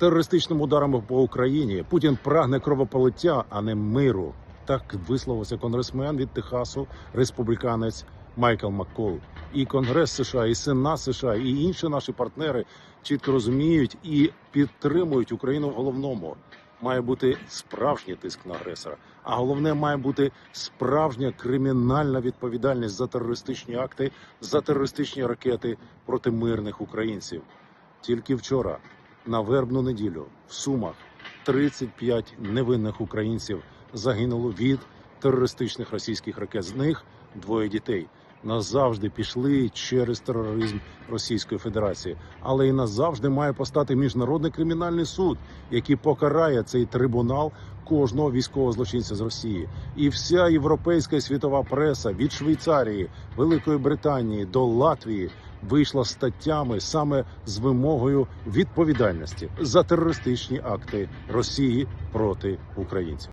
терористичними ударами по Україні. Путін прагне кровополиття, а не миру. Так висловився конгресмен від Техасу, республіканець Майкл Маккол. І Конгрес США, і Сенат США, і інші наші партнери чітко розуміють і підтримують Україну в головному. Має бути справжній тиск на агресора, а головне має бути справжня кримінальна відповідальність за терористичні акти, за терористичні ракети проти мирних українців. Тільки вчора, на вербну неділю, в Сумах 35 невинних українців загинуло від терористичних російських ракет. З них двоє дітей. Назавжди пішли через тероризм Російської Федерації, але і назавжди має постати міжнародний кримінальний суд, який покарає цей трибунал кожного військового злочинця з Росії. І вся європейська і світова преса від Швейцарії, Великої Британії до Латвії вийшла статтями саме з вимогою відповідальності за терористичні акти Росії проти українців.